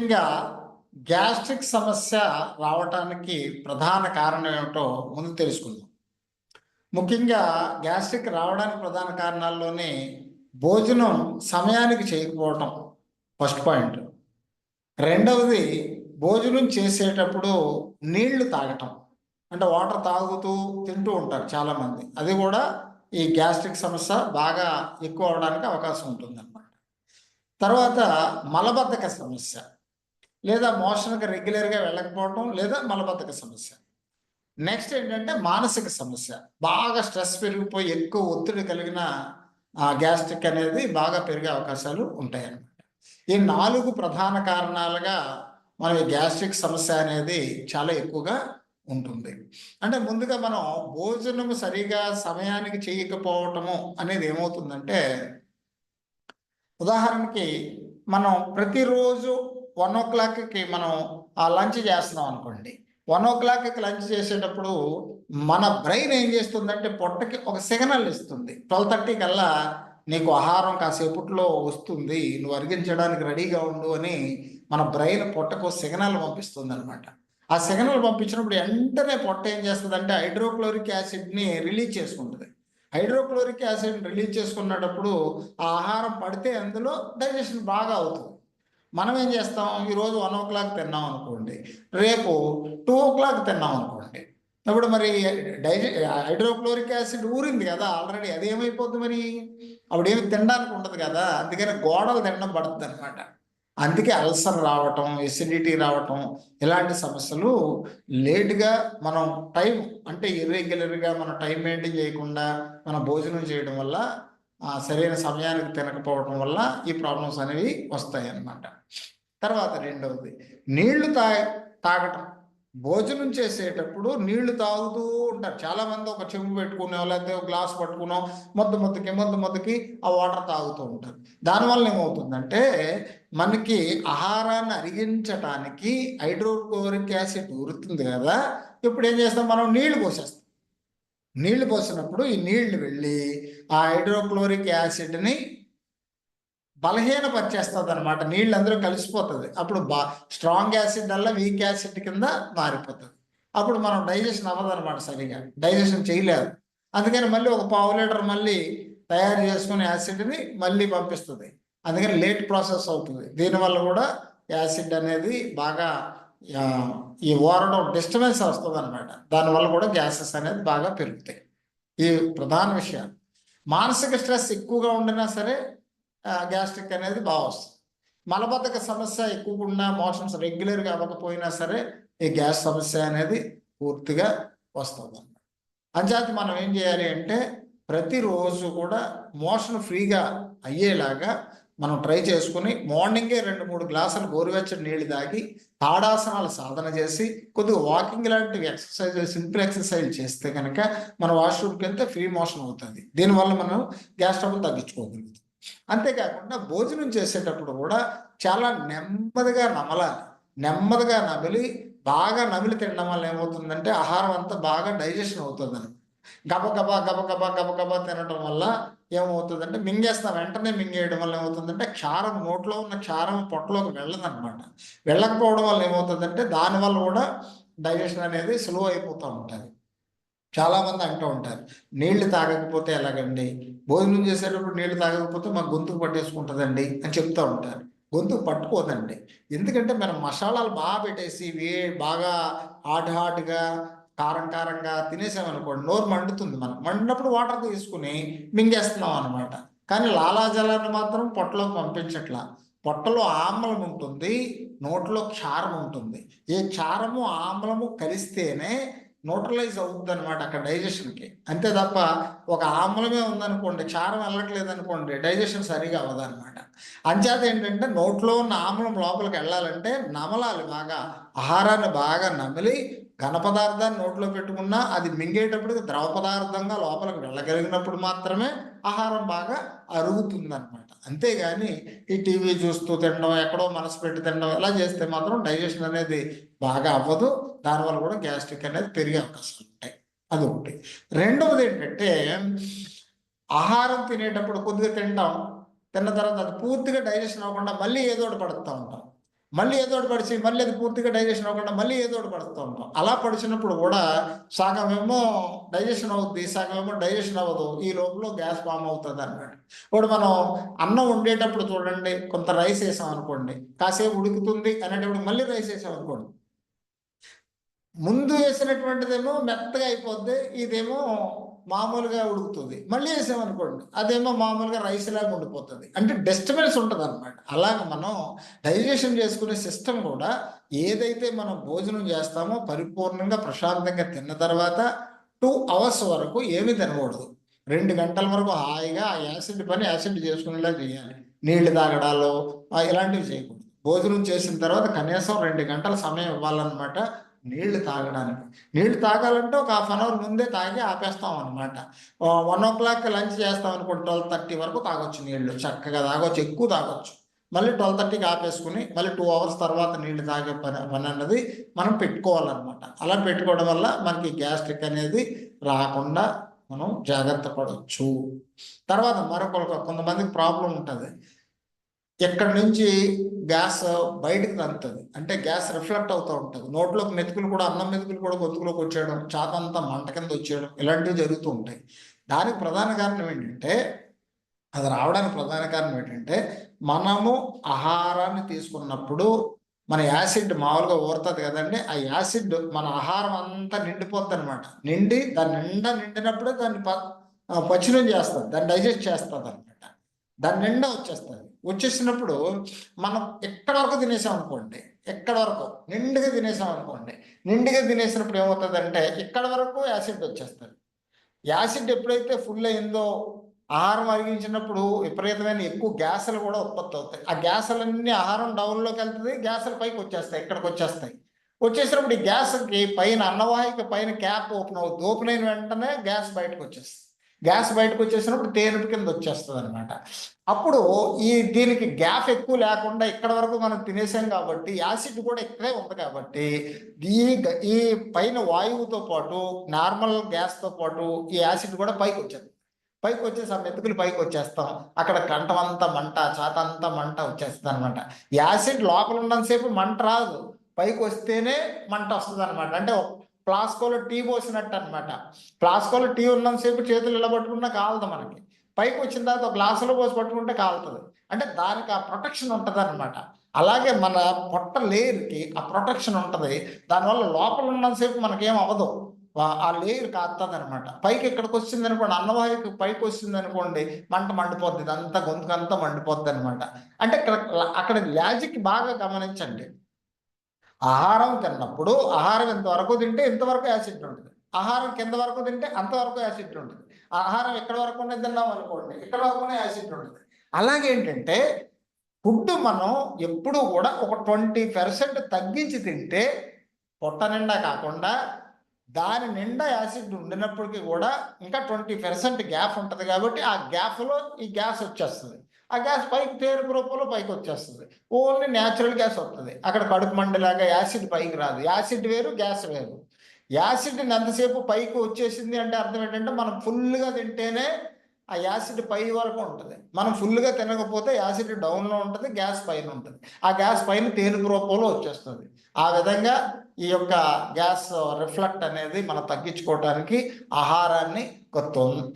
ముఖ్యంగా గ్యాస్ట్రిక్ సమస్య రావటానికి ప్రధాన కారణం ఏమిటో ముందు తెలుసుకుందాం. ముఖ్యంగా గ్యాస్ట్రిక్ రావడానికి ప్రధాన కారణాల్లోనే భోజనం సమయానికి చేయకపోవటం ఫస్ట్ పాయింట్. రెండవది భోజనం చేసేటప్పుడు నీళ్ళు తాగటం. అంటే వాటర్ తాగుతూ తింటూ ఉంటారు చాలామంది. అది కూడా ఈ గ్యాస్ట్రిక్ సమస్య బాగా ఎక్కువ అవడానికి అవకాశం ఉంటుందన్నమాట. తర్వాత మలబద్ధక సమస్య. లేదా మోషన్కి రెగ్యులర్గా వెళ్ళకపోవటం లేదా మలబద్ధక సమస్య. నెక్స్ట్ ఏంటంటే మానసిక సమస్య. బాగా స్ట్రెస్ పెరిగిపోయి ఎక్కువ ఒత్తిడి కలిగిన గ్యాస్ట్రిక్ అనేది బాగా పెరిగే అవకాశాలు ఉంటాయన్నమాట. ఈ నాలుగు ప్రధాన కారణాలుగా మన గ్యాస్ట్రిక్ సమస్య అనేది చాలా ఎక్కువగా ఉంటుంది. అంటే ముందుగా మనం భోజనం సరిగా సమయానికి చేయకపోవటము అనేది ఏమవుతుందంటే ఉదాహరణకి మనం ప్రతిరోజు వన్ ఓ క్లాక్కి మనం ఆ లంచ్ చేస్తున్నాం అనుకోండి. వన్ ఓ క్లాక్కి లంచ్ చేసేటప్పుడు మన బ్రెయిన్ ఏం చేస్తుందంటే పొట్టకి ఒక సిగ్నల్ ఇస్తుంది. ట్వెల్వ్ థర్టీ కల్లా నీకు ఆహారం కాసేపట్లో వస్తుంది. నువ్వు అరిగించడానికి రెడీగా ఉండు అని మన బ్రెయిన్ పొట్టకు సిగ్నల్ పంపిస్తుంది అనమాట ఆ సిగ్నల్ పంపించినప్పుడు వెంటనే పొట్ట ఏం చేస్తుంది అంటే హైడ్రోక్లోరిక్ యాసిడ్ని రిలీజ్ చేసుకుంటుంది. హైడ్రోక్లోరిక్ యాసిడ్ రిలీజ్ చేసుకున్నప్పుడు ఆ ఆహారం పడితే అందులో డైజెషన్ బాగా అవుతుంది. మనం ఏం చేస్తాం? ఈరోజు వన్ ఓ క్లాక్ తిన్నాం అనుకోండి రేపు టూ ఓ క్లాక్ తిన్నాం అనుకోండి. అప్పుడు మరి డైజె హైడ్రోక్లోరిక్ యాసిడ్ ఊరింది కదా ఆల్రెడీ అది ఏమైపోద్ది మరి? అప్పుడేమి తినడానికి ఉండదు కదా అందుకని గోడలు తినడం పడుతుంది అనమాట అందుకే అల్సర్ రావటం ఎసిడిటీ రావటం ఇలాంటి సమస్యలు లేట్గా మనం టైం అంటే ఇర్రెగ్యులర్గా మనం టైం మెయింటైన్ చేయకుండా మనం భోజనం చేయడం వల్ల సరైన సమయానికి తినకపోవడం వల్ల ఈ ప్రాబ్లమ్స్ అనేవి వస్తాయి అన్నమాట తర్వాత రెండవది నీళ్ళు తా తాగటం. భోజనం చేసేటప్పుడు నీళ్ళు తాగుతూ ఉంటారు. చాలామంది ఒక చెంబు పెట్టుకునే లేకపోతే ఒక గ్లాస్ పట్టుకునో మొద్దు మొద్దుకి మొద్దు మొద్దుకి ఆ వాటర్ తాగుతూ ఉంటారు. దానివల్ల ఏమవుతుందంటే మనకి ఆహారాన్ని అరిగించటానికి హైడ్రోక్లోరిక్ యాసిడ్ ఉరుతుంది కదా. ఇప్పుడు ఏం చేస్తాం మనం? నీళ్ళు పోసేస్తాం. నీళ్ళు పోసినప్పుడు ఈ నీళ్ళు వెళ్ళి ఆ హైడ్రోక్లోరిక్ యాసిడ్ని బలహీనపరిచేస్తుంది అనమాట నీళ్ళు అందరూ కలిసిపోతుంది. అప్పుడు బా స్ట్రాంగ్ యాసిడ్ వల్ల వీక్ యాసిడ్ కింద మారిపోతుంది. అప్పుడు మనం డైజెషన్ అవ్వదు అనమాట సరిగా. డైజెషన్ చేయలేదు. అందుకని మళ్ళీ ఒక పావు లీటర్ మళ్ళీ తయారు చేసుకునే యాసిడ్ని మళ్ళీ పంపిస్తుంది. అందుకని లేట్ ప్రాసెస్ అవుతుంది. దీనివల్ల కూడా యాసిడ్ అనేది బాగా ఈ ఓరడం డిస్టర్బెన్స్ వస్తుంది అనమాట దానివల్ల కూడా గ్యాసెస్ అనేది బాగా పెరుగుతాయి. ఈ ప్రధాన విషయాలు మానసిక స్ట్రెస్ ఎక్కువగా ఉండినా సరే గ్యాస్ట్రిక్ అనేది బాగా వస్తుంది. మలబద్ధక సమస్య ఎక్కువగా మోషన్స్ రెగ్యులర్గా అవ్వకపోయినా సరే ఈ గ్యాస్ సమస్య అనేది పూర్తిగా వస్తుంది అన్నమాట అంచేత మనం ఏం చేయాలి అంటే ప్రతిరోజు కూడా మోషన్ ఫ్రీగా అయ్యేలాగా మనం ట్రై చేసుకుని మార్నింగే రెండు మూడు గ్లాసులు గోరువెచ్చని నీళ్ళు తాగి తాడాసనాలు సాధన చేసి కొద్దిగా వాకింగ్ లాంటివి ఎక్సర్సైజ్ సింపుల్ ఎక్సర్సైజ్ చేస్తే కనుక మన వాష్రూమ్కి వెళ్తే ఫ్రీ మోషన్ అవుతుంది. దీనివల్ల మనం గ్యాస్ ట్రబుల్ తగ్గించుకోగలుగుతాం. అంతేకాకుండా భోజనం చేసేటప్పుడు కూడా చాలా నెమ్మదిగా నమలాలి. నెమ్మదిగా నమిలి బాగా నమిలి తినడం వల్ల ఏమవుతుందంటే ఆహారం అంతా బాగా డైజెషన్ అవుతుంది గబగబా గబగబా గబగబా తినడం వల్ల ఏమవుతుందంటే మింగేస్తాం. వెంటనే మింగేయడం వల్ల ఏమవుతుందంటే క్షారం నోట్లో ఉన్న క్షారం పొట్టలోకి వెళ్ళదనమాట వెళ్ళకపోవడం వల్ల ఏమవుతుందంటే దానివల్ల కూడా డైజెషన్ అనేది స్లో అయిపోతూ ఉంటుంది. చాలామంది అంటూ ఉంటారు నీళ్ళు తాగకపోతే ఎలాగండి? భోజనం చేసేటప్పుడు నీళ్ళు తాగకపోతే మా గొంతుకు పట్టేసుకుంటుందండి అని చెప్తూ ఉంటారు. గొంతుకు పట్టుకోదండి. ఎందుకంటే మనం మసాలాలు బాగా పెట్టేసి వే బాగా హాట్ హాట్గా కారం కారంగా తినేసామనుకోండి నోరు మండుతుంది మనం మండినప్పుడు వాటర్ తీసుకుని మింగేస్తున్నాం అనమాట కానీ లాలాజలాన్ని మాత్రం పొట్టలోకి పంపించట్లా. పొట్టలో ఆమ్లం ఉంటుంది నోట్లో క్షారం ఉంటుంది. ఈ క్షారము ఆమ్లము కలిస్తేనే న్యూట్రలైజ్ అవుతుంది అనమాట అక్కడ డైజెషన్కి అంతే తప్ప ఒక ఆమ్లమే ఉందనుకోండి క్షారం వెళ్ళట్లేదు అనుకోండి డైజెషన్ సరిగా అవ్వదనమాట అంచేత ఏంటంటే నోట్లో ఉన్న ఆమ్లం లోపలికి వెళ్ళాలంటే నమలాలి బాగా. ఆహారాన్ని బాగా నమిలి ఘన పదార్థాన్ని నోట్లో పెట్టుకున్నా అది మింగేటప్పుడు ద్రవ పదార్థంగా లోపలికి వెళ్ళగలిగినప్పుడు మాత్రమే ఆహారం బాగా అరుగుతుంది అనమాట అంతేగాని ఈ టీవీ చూస్తూ తినడం ఎక్కడో మనసు పెట్టి తినడం ఇలా చేస్తే మాత్రం డైజెషన్ అనేది బాగా అవ్వదు. దానివల్ల కూడా గ్యాస్ట్రిక్ అనేది పెరిగే అవకాశాలు ఉంటాయి. అది ఒకటి. రెండవది ఏంటంటే ఆహారం తినేటప్పుడు కొద్దిగా తింటాం. తిన్న తర్వాత అది పూర్తిగా డైజెషన్ అవ్వకుండా మళ్ళీ ఏదో ఒకటి పడుతూ ఉంటాం. మళ్ళీ ఏదోటి పడిచి మళ్ళీ అది పూర్తిగా డైజెషన్ అవ్వకుండా మళ్ళీ ఏదోటి పడుతూ ఉంటాం. అలా పడిచినప్పుడు కూడా సగమేమో డైజెషన్ అవుద్ది సగమేమో డైజెషన్ అవ్వదు. ఈ లోపల గ్యాస్ ఫామ్ అవుతుంది అన్నమాట ఇప్పుడు మనం అన్నం వండేటప్పుడు చూడండి కొంత రైస్ వేసాం అనుకోండి కాసేపు ఉడుకుతుంది అనేటప్పుడు మళ్ళీ రైస్ వేసాం అనుకోండి. ముందు వేసినటువంటిదేమో మెత్తగా అయిపోద్ది ఇదేమో మామూలుగా ఉడుకుతుంది. మళ్ళీ వేసామనుకోండి అదేమో మామూలుగా రైస్ లాగా ఉండిపోతుంది. అంటే డిస్టర్బెన్స్ ఉంటుంది అనమాట అలాగ మనం డైజెషన్ చేసుకునే సిస్టమ్ కూడా ఏదైతే మనం భోజనం చేస్తామో పరిపూర్ణంగా ప్రశాంతంగా తిన్న తర్వాత టూ అవర్స్ వరకు ఏమీ తినకూడదు. రెండు గంటల వరకు హాయిగా ఆ యాసిడ్ పని యాసిడ్ చేసుకునేలా చేయాలి. నీళ్ళు తాగడాలు ఇలాంటివి చేయకూడదు. భోజనం చేసిన తర్వాత కనీసం రెండు గంటల సమయం ఇవ్వాలన్నమాట. నీళ్ళు తాగడానికి. నీళ్ళు తాగాలంటే ఒక హాఫ్ అన్ అవర్ ముందే తాగి ఆపేస్తాం అనమాట వన్ ఓ క్లాక్ లంచ్ చేస్తాం అనుకోండి ట్వెల్వ్ థర్టీ వరకు తాగొచ్చు నీళ్ళు. చక్కగా తాగొచ్చు ఎక్కువ తాగొచ్చు. మళ్ళీ ట్వెల్వ్ థర్టీకి ఆపేసుకుని మళ్ళీ టూ అవర్స్ తర్వాత నీళ్ళు తాగే పని పని అన్నది మనం పెట్టుకోవాలన్నమాట. అలా పెట్టుకోవడం వల్ల మనకి గ్యాస్ట్రిక్ అనేది రాకుండా మనం జాగ్రత్త పడవచ్చు తర్వాత మరొక కొంతమందికి ప్రాబ్లం ఉంటుంది. ఎక్కడి నుంచి గ్యాస్ బయటకు తంతుంది అంటే గ్యాస్ రిఫ్లెక్ట్ అవుతూ ఉంటుంది. నోట్లోకి మెతుకులు కూడా అన్నం మెతుకులు కూడా గొంతులోకి వచ్చేయడం చాతంతా మంట కింద వచ్చేయడం ఇలాంటివి జరుగుతూ ఉంటాయి. దానికి ప్రధాన కారణం ఏంటంటే అది రావడానికి ప్రధాన కారణం ఏంటంటే మనము ఆహారాన్ని తీసుకున్నప్పుడు మన యాసిడ్ మామూలుగా ఊరుతుంది కదండి. ఆ యాసిడ్ మన ఆహారం అంతా నిండిపోద్ది అనమాట నిండి దాని నిండా నిండినప్పుడే దాన్ని ప పచ్చినం చేస్తుంది. దాన్ని డైజెస్ట్ చేస్తుంది అనమాట దాని నిండా వచ్చేస్తుంది. వచ్చేసినప్పుడు మనం ఎక్కడ వరకు తినేసాం అనుకోండి ఎక్కడ వరకు? నిండుగా తినేసాం అనుకోండి. నిండుగా తినేసినప్పుడు ఏమవుతుందంటే ఇక్కడ వరకు యాసిడ్ వచ్చేస్తుంది. యాసిడ్ ఎప్పుడైతే ఫుల్ అయిందో ఆహారం అరిగించినప్పుడు విపరీతమైన ఎక్కువ గ్యాసులు కూడా ఉత్పత్తి అవుతాయి. ఆ గ్యాసులన్నీ ఆహారం డౌన్లోకి వెళ్తుంది గ్యాసులు పైకి వచ్చేస్తాయి ఇక్కడికి వచ్చేస్తాయి. వచ్చేసినప్పుడు ఈ గ్యాస్కి పైన అన్నవాహిక పైన క్యాప్ ఓపెన్ అవుతుంది. ఓపెన్ అయిన వెంటనే గ్యాస్ బయటకు వచ్చేస్తుంది. గ్యాస్ బయటకు వచ్చేసినప్పుడు తేనుపు కింద వచ్చేస్తుంది అనమాట అప్పుడు ఈ దీనికి గ్యాప్ ఎక్కువ లేకుండా ఇక్కడ వరకు మనం తినేసాం కాబట్టి యాసిడ్ కూడా ఇక్కడే ఉంది కాబట్టి ఈ ఈ పైన వాయువుతో పాటు నార్మల్ గ్యాస్తో పాటు ఈ యాసిడ్ కూడా పైకి వచ్చేది. పైకి వచ్చేసి ఆ మెతుకులు పైకి వచ్చేస్తాం. అక్కడ కంఠం అంతా మంట చాత అంతా మంట వచ్చేస్తుంది అనమాట యాసిడ్ లోపల ఉన్నంతసేపు మంట రాదు. పైకి వస్తేనే మంట వస్తుంది అనమాట అంటే ప్లాస్కోలో టీ పోసినట్టు అనమాట ప్లాస్కోలో టీ ఉన్నంతసేపు చేతులు ఇలా పట్టుకున్నా కాలదు మనకి. పైకి వచ్చిన తర్వాత ఒక గ్లాసులో పోసి పట్టుకుంటే కాలుతుంది. అంటే దానికి ఆ ప్రొటెక్షన్ ఉంటుంది అనమాట అలాగే మన పొట్ట లేయర్కి ఆ ప్రొటెక్షన్ ఉంటుంది. దానివల్ల లోపల ఉన్నంతసేపు మనకేం అవ్వదు. ఆ లేయర్ కాస్తుంది అనమాట పైకి ఇక్కడికి వచ్చింది అనుకోండి అన్నవాయుకి పైకి వచ్చింది అనుకోండి మంట మండిపోద్ది. ఇదంతా గొంతుకంతా మండిపోద్ది అనమాట అంటే ఇక్కడ అక్కడ లాజిక్ బాగా గమనించండి. ఆహారం తిన్నప్పుడు ఆహారం ఎంతవరకు తింటే ఇంతవరకు యాసిడ్ ఉంటుంది. ఆహారం కింద వరకు తింటే అంతవరకు యాసిడ్ ఉంటుంది. ఆహారం ఎక్కడ వరకు తిన్నాం అనుకోండి ఇక్కడ వరకునే యాసిడ్ ఉంటుంది. అలాగే ఏంటంటే ఫుడ్ మనం ఎప్పుడు కూడా ఒక ట్వంటీ పర్సెంట్ తగ్గించి తింటే పొట్ట నిండా కాకుండా దాని నిండా యాసిడ్ ఉండినప్పటికీ కూడా ఇంకా ట్వంటీ పర్సెంట్ గ్యాప్ ఉంటుంది కాబట్టి ఆ గ్యాప్లో ఈ గ్యాస్ వచ్చేస్తుంది. ఆ గ్యాస్ పైకి తేరుపు రూపంలో పైకి వచ్చేస్తుంది. ఓన్లీ న్యాచురల్ గ్యాస్ వస్తుంది. అక్కడ కడుపు మండలాగా యాసిడ్ పైకి రాదు. యాసిడ్ వేరు గ్యాస్ వేరు. యాసిడ్ని ఎంతసేపు పైకి వచ్చేసింది అంటే అర్థం ఏంటంటే మనం ఫుల్గా తింటేనే ఆ యాసిడ్ పై వరకు ఉంటుంది. మనం ఫుల్గా తినకపోతే యాసిడ్ డౌన్లో ఉంటుంది గ్యాస్ పైన ఉంటుంది. ఆ గ్యాస్ పైన తేనుపు రూపంలో వచ్చేస్తుంది. ఆ విధంగా ఈ యొక్క గ్యాస్ రిఫ్లెక్ట్ అనేది మనం తగ్గించుకోవడానికి ఆహారాన్ని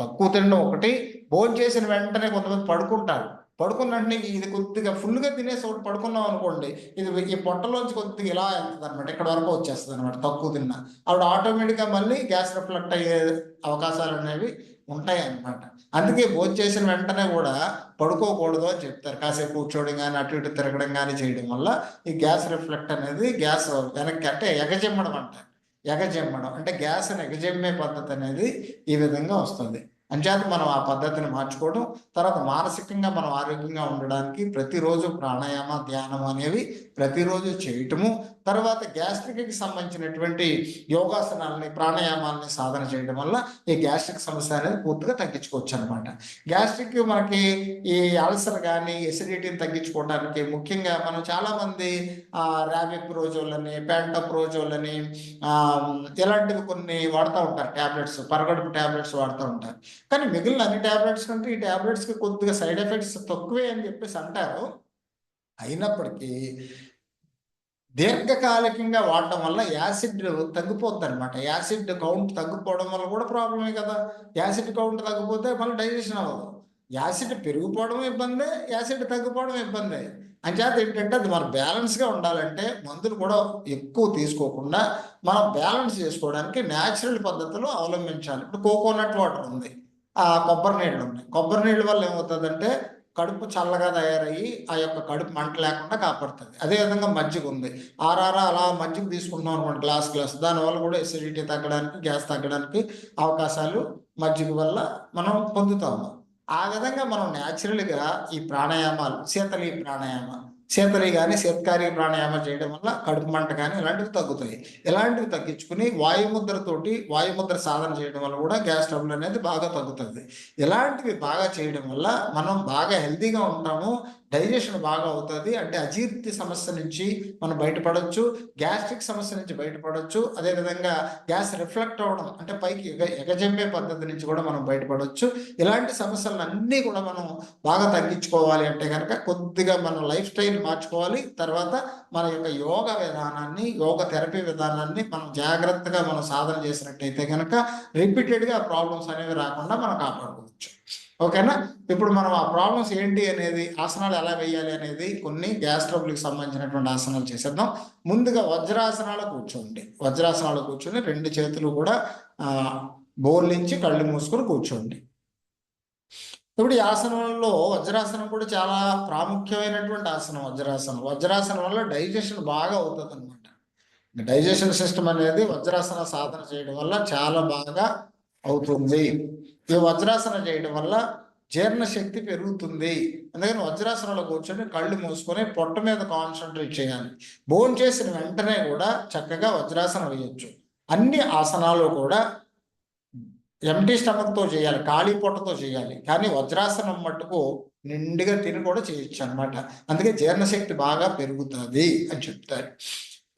తక్కువ తినడం ఒకటి. భోజనం చేసిన వెంటనే కొంతమంది పడుకుంటారు. పడుకున్నట్టు ఇది కొద్దిగా ఫుల్గా తినేసి ఒకటి పడుకున్నాం అనుకోండి ఇది ఈ పొట్టలోంచి కొద్దిగా ఇలా వెళ్తుంది అనమాట ఇక్కడ వరకు వచ్చేస్తుంది అనమాట తక్కువ తిన్నా. ఆవిడ ఆటోమేటిక్గా మళ్ళీ గ్యాస్ రిఫ్లెక్ట్ అయ్యే అవకాశాలు అనేవి ఉంటాయి అనమాట అందుకే భోజనం చేసిన వెంటనే కూడా పడుకోకూడదు అని చెప్తారు. కాసేపు కూర్చోవడం కానీ అటు ఇటు తిరగడం కానీ చేయడం వల్ల ఈ గ్యాస్ రిఫ్లెక్ట్ అనేది గ్యాస్ వెనక్కి అంటే ఎగజెమ్మడం అంటారు. ఎగజెమ్మడం అంటే గ్యాస్ని ఎగజెమ్మే పద్ధతి అనేది ఈ విధంగా వస్తుంది. అంచేత మనం ఆ పద్ధతిని మార్చుకోవడం తర్వాత మానసికంగా మనం ఆరోగ్యంగా ఉండడానికి ప్రతిరోజు ప్రాణాయామ ధ్యానం అనేవి ప్రతిరోజు చేయటము తర్వాత గ్యాస్ట్రిక్కి సంబంధించినటువంటి యోగాసనాలని ప్రాణాయామాలని సాధన చేయడం వల్ల ఈ గ్యాస్ట్రిక్ సమస్య అనేది పూర్తిగా తగ్గించుకోవచ్చు అనమాట గ్యాస్ట్రిక్ మనకి ఈ అల్సర్ కానీ ఎసిడిటీని తగ్గించుకోవడానికి ముఖ్యంగా మనం చాలామంది ర్యాబిక్ ప్రోజోలని ప్యాంటప్రోజోలని ఇలాంటివి కొన్ని వాడుతూ ఉంటారు ట్యాబ్లెట్స్ పరగడుపు ట్యాబ్లెట్స్ వాడుతూ ఉంటారు. కానీ మిగిలిన అన్ని ట్యాబ్లెట్స్ కంటే ఈ ట్యాబ్లెట్స్కి కొద్దిగా సైడ్ ఎఫెక్ట్స్ తక్కువే అని చెప్పేసి అంటారు. అయినప్పటికీ దీర్ఘకాలికంగా వాడటం వల్ల యాసిడ్ తగ్గిపోద్ది అనమాట యాసిడ్ కౌంట్ తగ్గిపోవడం వల్ల కూడా ప్రాబ్లమే కదా. యాసిడ్ కౌంట్ తగ్గిపోతే మళ్ళీ డైజెషన్ అవ్వదు. యాసిడ్ పెరిగిపోవడం ఇబ్బందే యాసిడ్ తగ్గిపోవడం ఇబ్బందే. అంచేత ఏంటంటే అది మన బ్యాలెన్స్గా ఉండాలంటే మందులు కూడా ఎక్కువ తీసుకోకుండా మనం బ్యాలెన్స్ చేసుకోవడానికి న్యాచురల్ పద్ధతులు అవలంబించాలి. ఇప్పుడు కోకోనట్ వాటర్ ఉంది. ఆ కొబ్బరి నీళ్ళు ఉన్నాయి. కొబ్బరి నీళ్ళ వల్ల ఏమవుతుందంటే కడుపు చల్లగా తయారయ్యి ఆ యొక్క కడుపు మంట లేకుండా కాపాడుతుంది. అదేవిధంగా మజ్జిగ ఉంది. ఆరారా అలా మజ్జిగ తీసుకుంటున్నాం అనుకోండి గ్లాస్ గ్లాస్. దానివల్ల కూడా ఎసిడిటీ తగ్గడానికి గ్యాస్ తగ్గడానికి అవకాశాలు మజ్జిగ వల్ల మనం పొందుతాము. ఆ విధంగా మనం న్యాచురల్గా ఈ ప్రాణాయామాలు శీతలి ప్రాణాయామాలు శీతలి కానీ శీతకారి ప్రాణాయామం చేయడం వల్ల కడుపు మంట కానీ ఇలాంటివి తగ్గుతాయి. ఇలాంటివి తగ్గించుకుని వాయుముద్రతోటి వాయుముద్ర సాధన చేయడం వల్ల కూడా గ్యాస్ ట్రబుల్ అనేది బాగా తగ్గుతుంది. ఇలాంటివి బాగా చేయడం వల్ల మనం బాగా హెల్తీగా ఉంటాము. డైజెషన్ బాగా అవుతుంది. అంటే అజీర్తి సమస్య నుంచి మనం బయటపడవచ్చు గ్యాస్ట్రిక్ సమస్య నుంచి బయటపడవచ్చు అదేవిధంగా గ్యాస్ రిఫ్లెక్ట్ అవ్వడం అంటే పైకి ఎగ పద్ధతి నుంచి కూడా మనం బయటపడవచ్చు ఇలాంటి సమస్యలన్నీ కూడా మనం బాగా తగ్గించుకోవాలి అంటే కనుక కొద్దిగా మన లైఫ్ స్టైల్ మార్చుకోవాలి. తర్వాత మన యొక్క యోగ విధానాన్ని యోగ థెరపీ విధానాన్ని మనం జాగ్రత్తగా మనం సాధన చేసినట్టయితే కనుక రిపీటెడ్గా ప్రాబ్లమ్స్ అనేవి రాకుండా మనం కాపాడుకోవచ్చు. ఓకేనా? ఇప్పుడు మనం ఆ ప్రాబ్లమ్స్ ఏంటి అనేది ఆసనాలు ఎలా వేయాలి అనేది కొన్ని గ్యాస్ ట్రబుల్కి సంబంధించినటువంటి ఆసనాలు చేసేద్దాం. ముందుగా వజ్రాసనాలు కూర్చోండి. వజ్రాసనాలు కూర్చొని రెండు చేతులు కూడా బోర్లించి కళ్ళు మూసుకొని కూర్చోండి. ఇప్పుడు ఈ ఆసనంలో వజ్రాసనం కూడా చాలా ప్రాముఖ్యమైనటువంటి ఆసనం వజ్రాసనం. వజ్రాసనం వల్ల డైజెషన్ బాగా అవుతుంది అనమాట డైజెషన్ సిస్టమ్ అనేది వజ్రాసన సాధన చేయడం వల్ల చాలా బాగా అవుతుంది. వజ్రాసన చేయడం వల్ల జీర్ణశక్తి పెరుగుతుంది. అందుకని వజ్రాసనంలో కూర్చొని కళ్ళు మూసుకొని పొట్ట మీద కాన్సన్ట్రేట్ చేయాలి. భోజనం చేసిన వెంటనే కూడా చక్కగా వజ్రాసనం వేయొచ్చు. అన్ని ఆసనాలు కూడా ఎంటీ స్టమక్తో చేయాలి ఖాళీ పొట్టతో చేయాలి. కానీ వజ్రాసనం మట్టుకు నిండుగా తిని కూడా చేయొచ్చు అనమాట అందుకే జీర్ణశక్తి బాగా పెరుగుతుంది అని చెప్తారు.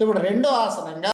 ఇప్పుడు రెండో ఆసనంగా